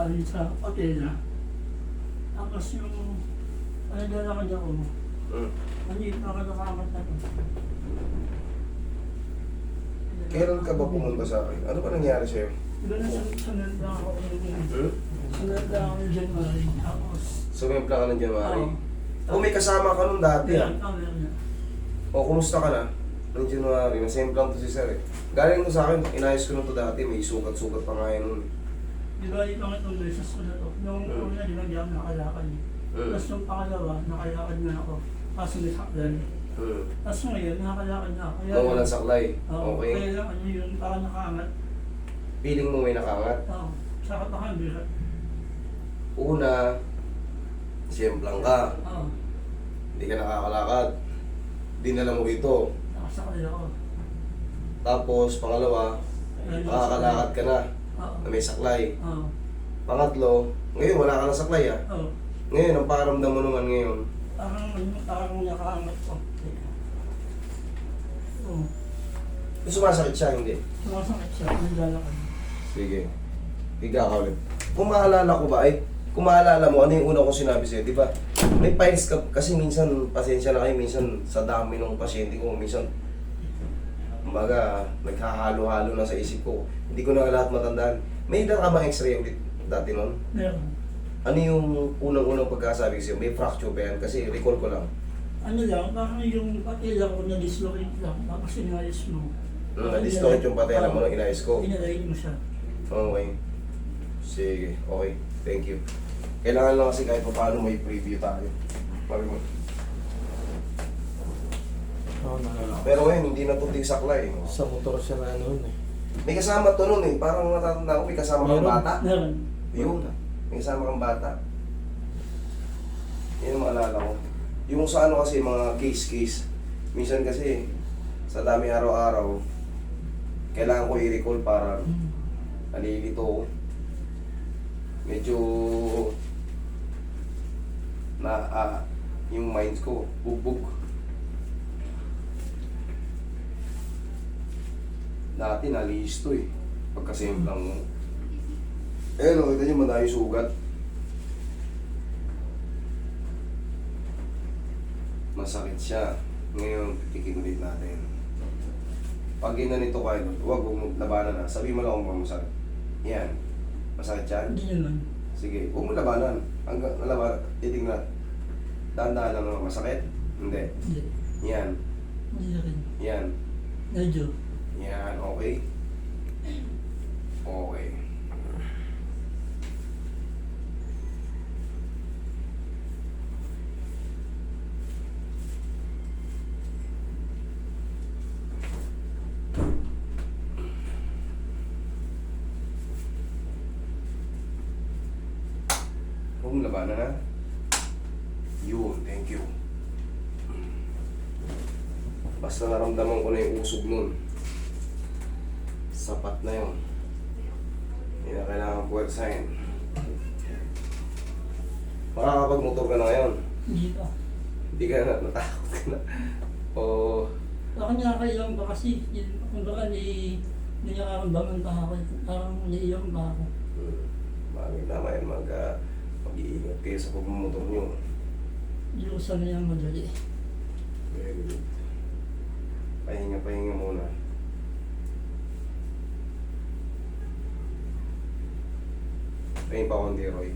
galing sa hotel na. Tapos yung, ano dala ko ako, Mm. maliit na ako nakamat na to. Kailan ka ba pumunta sa akin? Ano ba nangyari sa'yo? Diba na sa sunod lang ako yung Hmm? sunod lang ako yung January. Tapos, Sumimpla ka ng January. Oo. O may kasama ka nung dati ah. oh, meron na. O kumusta ka na? Nung January, nasimplang to si Sir eh. Galing to sa akin, inayos ko nung to dati, may sugat-sugat pa nga yun nun. Di ba yung mga itong beses ko na to? Nung Hmm. una, di ba di ako nakalakad. eh. Hmm. Tapos nung pangalawa, nakalakad na ako. Kaso may sakdan. Hmm. Tapos ngayon, nakalakad na ako. Kaya, Nung walang saklay. Oo, Okay. Kaya lang, ano yun, parang nakaangat. Feeling mo may nakangat. Oo. Sa katakan, bigat. Una, simplang ka. Oo. Hindi ka nakakalakad. Dinala mo rito. Nakasakay ako. Tapos, pangalawa, makakalakad ka na Oo. na may saklay. Oo. Pangatlo, ngayon wala ka na saklay ah. Oo. Ngayon, ang pakiramdam mo naman ngayon, Parang, parang nakaangat ko. Oo. yung sumasakit siya, hindi. Sumasakit siya, naglalakad. Sige. Higa ka ulit. Kung maalala ko ba, ay, kung maalala mo, ano yung una kong sinabi sa'yo, di ba? May files ka, kasi minsan, pasensya na kayo, minsan sa dami ng pasyente ko, minsan, kumbaga, naghahalo-halo na sa isip ko. Hindi ko na lahat matandaan. May dala ka bang x-ray ulit dati nun? Meron. Ano yung unang-unang pagkasabi ko sa'yo? May fracture ba yan? Kasi recall ko lang. Ano lang, parang yung pati lang ko na-dislocate lang. Tapos inayos mo. Hmm, na-dislocate yung patela mo nung inayos ko. Inalay mo siya. Okay. Sige, okay. Thank you. Kailangan lang kasi kahit pa paano may preview tayo. Sabi mo. Oo, nalala. Pero ngayon, hindi na ito saklay. Sa motor siya na ano eh. May kasama to nun eh. Parang natatanda ko, may kasama kang Meron. bata. Meron. Yun. May kasama kang bata. Yan ang maalala ko. Yung sa ano kasi, mga case-case. Minsan kasi, sa dami araw-araw, kailangan ko i-recall para nalilito ko. Medyo na ah, yung mind ko bugbog. Dati nalihis to eh. Pagkasimplang mo. Eh, no, kita nyo madayo sugat. Masakit siya. Ngayon, tikin ulit natin. Pag ginanito kayo, huwag mong labanan na. Sabi mo lang kung masakit. Yan. Masakit yan? Hindi naman. Sige, huwag mo labanan. Hanggang nalaban, titignan. Dahan-dahan lang naman. Masakit? Hindi. Hindi. Yan. Hindi na rin. Yan. Medyo. Yan. Okay. Okay. Mo labanan ha. Yun, thank you. Basta naramdaman ko na yung usog nun. Sapat na yun. Hindi na kailangan puwersahin. Makakapag-motor ka na ngayon. Hindi pa. Hindi ka na, natakot ka na. O, Ako nakakailang ba kasi, yun, kung baka ni, hindi nakakamdaman pa ako. Parang naiiyak pa ako. hmm, bagay tama yan, mag, uh, mag-iingat kayo sa pagmumotor nyo. Hindi ko sanay ang madali. Very good. Pahinga, pahinga muna. Pahinga pa konti, Roy.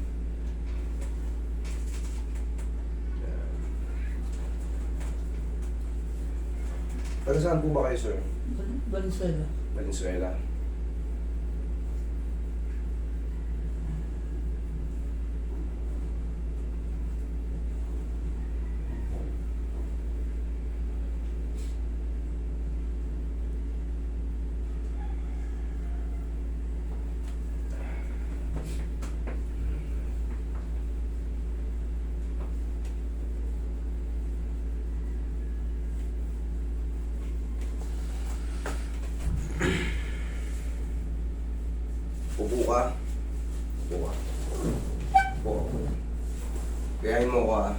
Yan. Taga saan po ba kayo, sir? Bal- Valenzuela. Upo ka. Upo ka. Upo. Gayahin mo ko ah.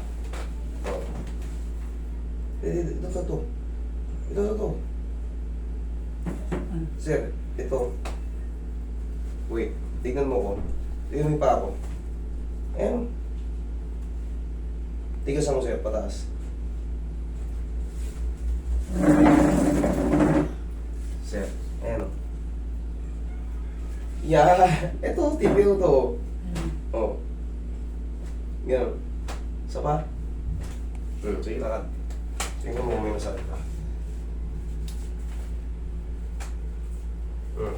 Oh. Eh, ito to to. Ito to to. Ano? Sir, ito. Wait, tingnan mo ko. Tingnan mo yung paa ko. Ayan. Tigasan mo sa'yo, pataas. Sir, ayan o. Yeah, ito, tipiyo to. Oh. Ganun. Isa pa? Hmm, sige, lakad. Tingnan mo kung may masakit ka. Hmm.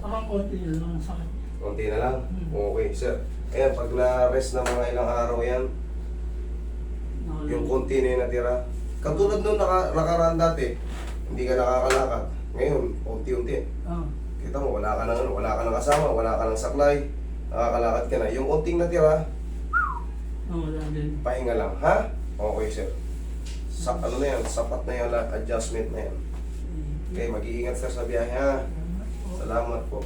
Parang konti yun lang ang sakit. Konti na lang? Hmm. Okay, sir. Ayan, pag na-rest na mga ilang araw yan, yung konti na yung natira. Katulad nung naka, nakaraan dati, hindi ka nakakalakad. Ngayon, unti-unti. Ah, Kita mo, wala ka ano, wala ka nang kasama, wala ka nang saklay, nakakalakad ka na. Yung unting natira, ah, wala din. pahinga lang, ha? Okay, sir. Sa, ano na yan, sapat na la- adjustment na yan. Eh, Okay, mag-iingat sir sa biyahe, ha? salamat po. Salamat po.